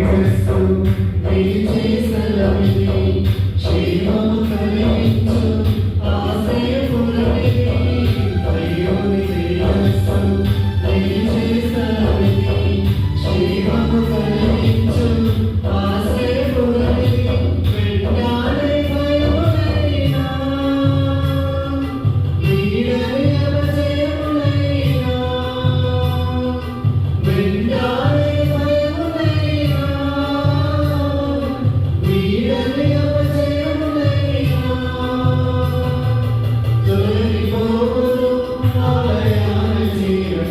Jesus, పెళ్ళి చేసలవి శివ